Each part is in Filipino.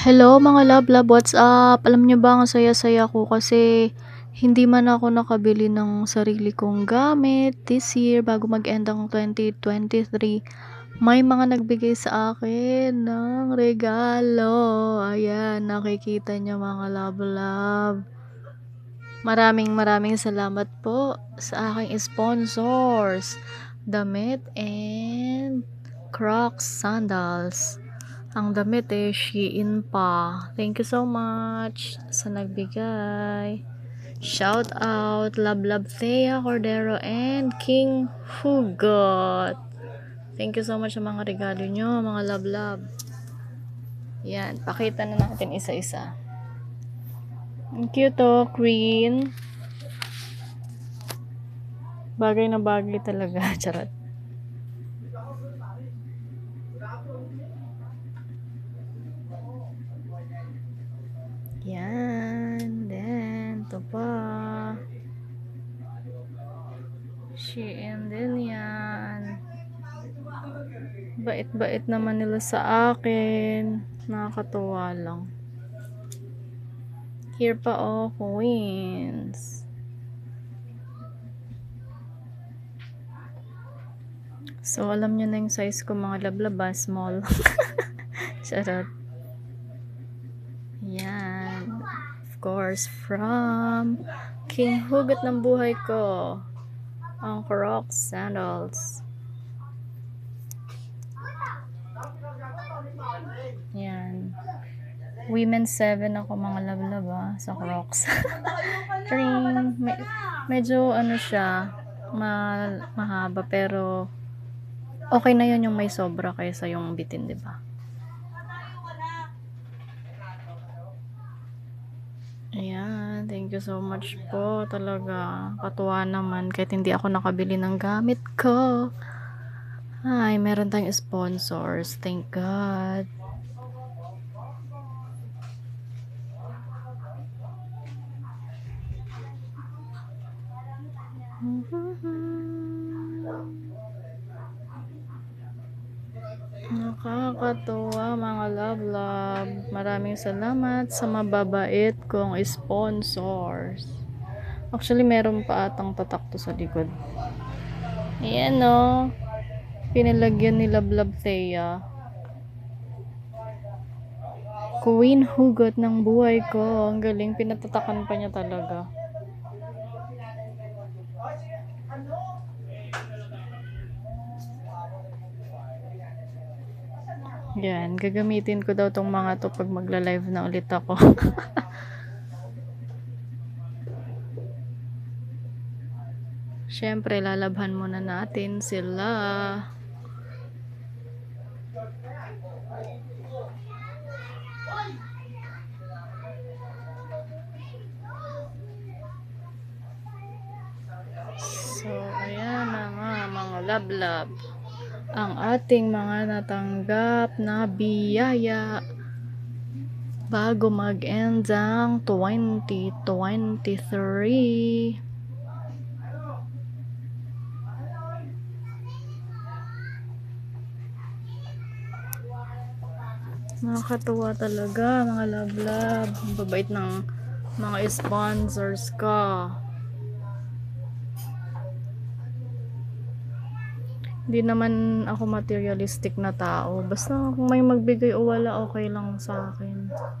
Hello mga love love, what's up? Alam niyo ba ang saya-saya ko kasi hindi man ako nakabili ng sarili kong gamit this year bago mag-end ang 2023. May mga nagbigay sa akin ng regalo. Ayan, nakikita niyo mga love love. Maraming maraming salamat po sa aking sponsors. Damit and Crocs sandals. Ang damit eh, Shein pa. Thank you so much sa nagbigay. Shout out, Love Love Thea Cordero and King Hugot. Thank you so much sa mga regalo nyo, mga love love. Yan, pakita na natin isa-isa. Ang cute oh, Queen. Bagay na bagay talaga, charot. Yan. Then, ito pa. Shein din yan. Bait-bait naman nila sa akin. Nakakatuwa lang. Here pa oh, queens. So, alam nyo na yung size ko mga lablaba, small. Charot. Yan. Of course, from King Hugot ng buhay ko. Ang Crocs sandals. Yan. Women 7 ako mga lablaba sa Crocs. Ring, me- medyo ano siya, ma- mahaba pero okay na yun yung may sobra kaysa yung bitin, di ba? Ayan, thank you so much po talaga. Katuwa naman kahit hindi ako nakabili ng gamit ko. Ay, meron tayong sponsors. Thank God. Nakakatuwa mga love love. Maraming salamat sa mababait kong sponsors. Actually, meron pa atang tatak to sa likod. Ayan o. Pinalagyan ni Love Love Thea. Queen Hugot ng buhay ko. Ang galing. Pinatatakan pa niya talaga. Yan, gagamitin ko daw tong mga to pag magla-live na ulit ako. Siyempre, lalabhan muna natin sila. So, ayan na nga mga lablab. Ang ating mga natanggap na biyaya bago mag-end ang 2023. Nakakatuwa talaga mga lablab. Babait ng mga sponsors ka. Hindi naman ako materialistic na tao. Basta kung may magbigay o wala, okay lang sa akin. Ayan.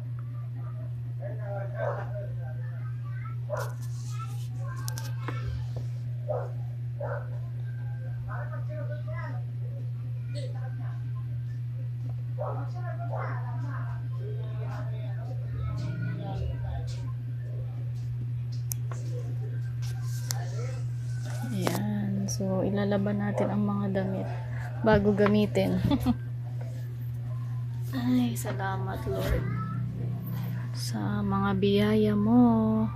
So, ilalaban natin ang mga damit bago gamitin. Ay, salamat Lord sa mga biyaya mo.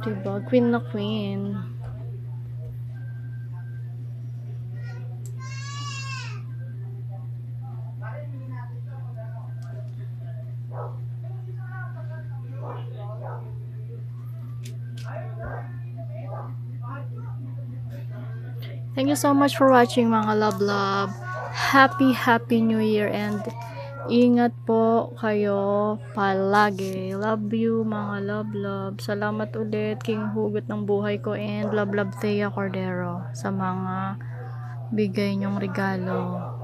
Diba? Queen na queen. Thank you so much for watching mga love love. Happy happy new year and ingat po kayo palagi. Love you mga love love. Salamat ulit King Hugot ng buhay ko and love love Thea Cordero sa mga bigay niyong regalo.